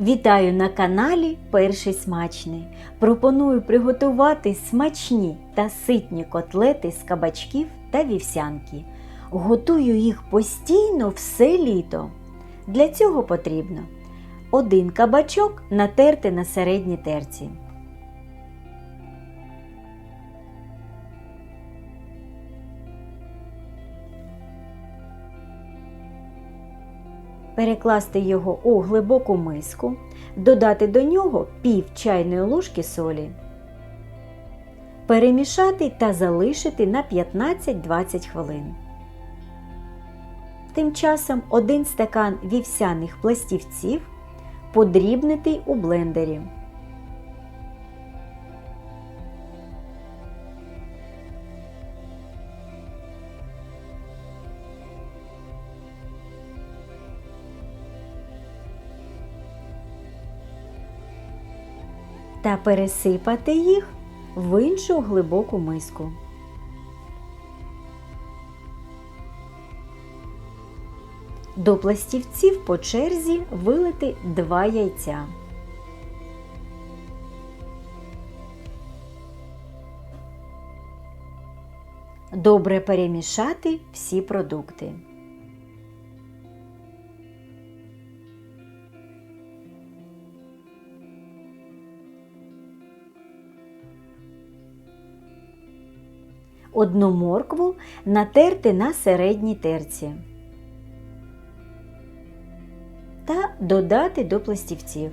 Вітаю на каналі Перший смачний. Пропоную приготувати смачні та ситні котлети з кабачків та вівсянки. Готую їх постійно все літо. Для цього потрібно один кабачок натерти на середній терці. Перекласти його у глибоку миску, додати до нього пів чайної ложки солі, перемішати та залишити на 15-20 хвилин. Тим часом один стакан вівсяних пластівців подрібнити у блендері. Та пересипати їх в іншу глибоку миску. До пластівців по черзі вилити 2 яйця. Добре перемішати всі продукти. Одну моркву натерти на середній терці та додати до пластівців.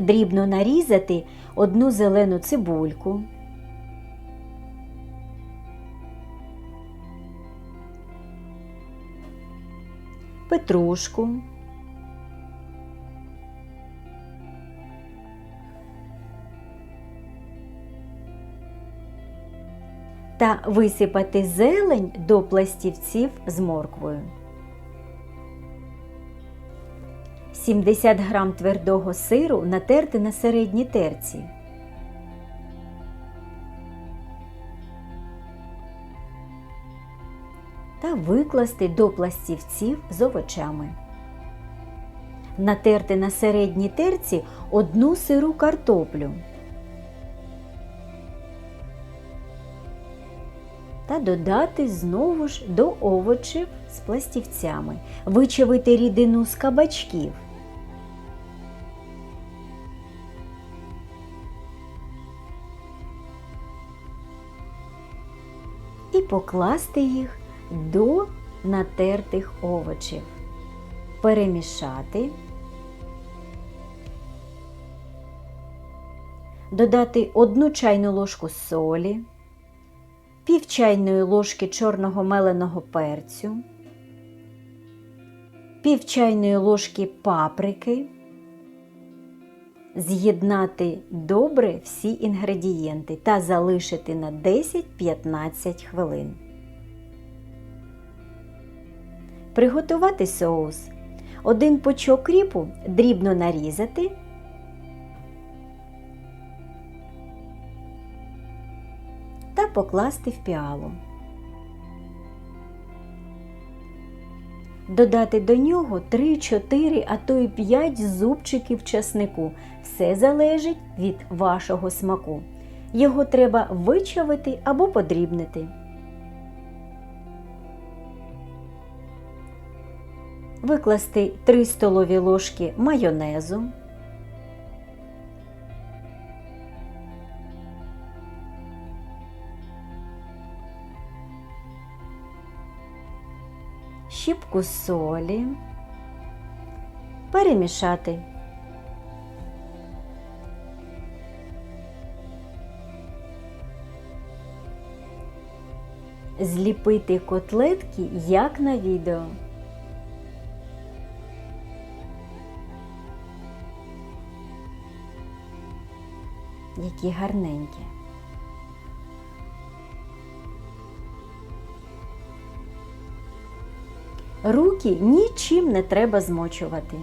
Дрібно нарізати одну зелену цибульку. Петрушку. Та висипати зелень до пластівців з морквою. 70 г твердого сиру натерти на середній терці. Та викласти до пластівців з овочами. Натерти на середній терці одну сиру картоплю. Та додати знову ж до овочів з пластівцями, вичавити рідину з кабачків. І покласти їх до натертих овочів, перемішати, додати одну чайну ложку солі пів чайної ложки чорного меленого перцю, пів чайної ложки паприки, з'єднати добре всі інгредієнти та залишити на 10-15 хвилин. Приготувати соус. Один пучок кріпу дрібно нарізати покласти в піалу. Додати до нього 3-4, а то й 5 зубчиків часнику. Все залежить від вашого смаку. Його треба вичавити або подрібнити. Викласти 3 столові ложки майонезу. Щіпку солі, перемішати. Зліпити котлетки, як на відео. Які гарненькі. Руки нічим не треба змочувати.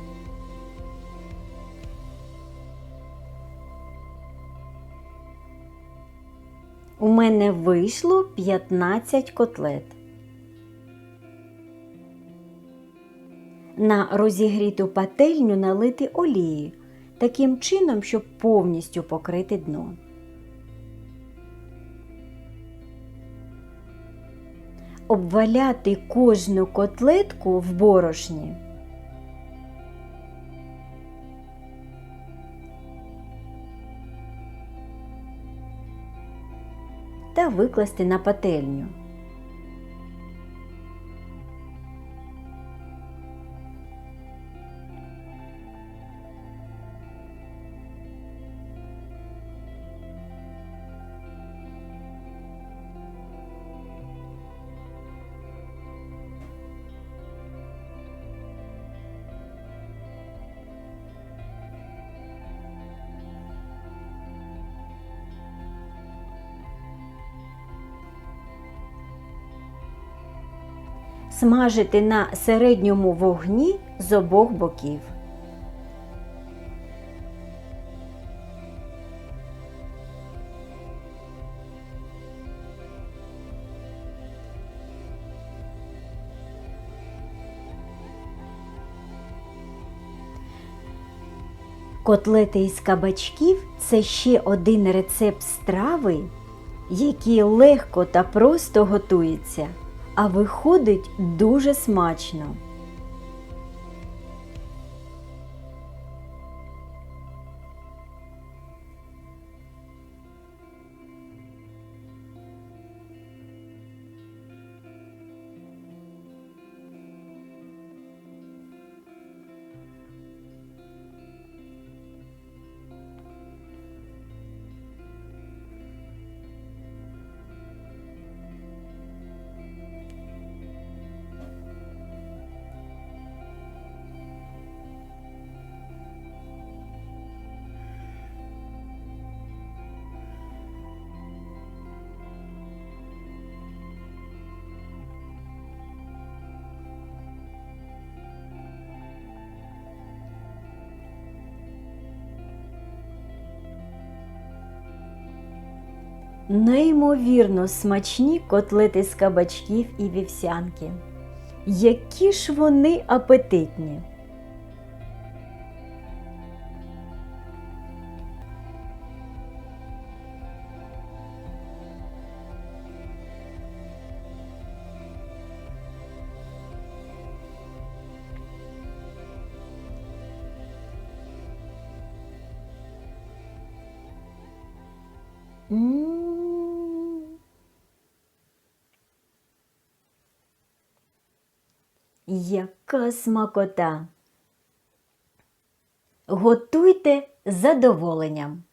У мене вийшло 15 котлет. на розігріту пательню налити олії, таким чином, щоб повністю покрити дно. Обваляти кожну котлетку в борошні. Та викласти на пательню. Смажити на середньому вогні з обох боків. Котлети із кабачків це ще один рецепт страви, який легко та просто готується, а виходить дуже смачно. Неймовірно смачні котлети з кабачків і вівсянки. Які ж вони апетитні! М. Яка смакота! Готуйте з задоволенням.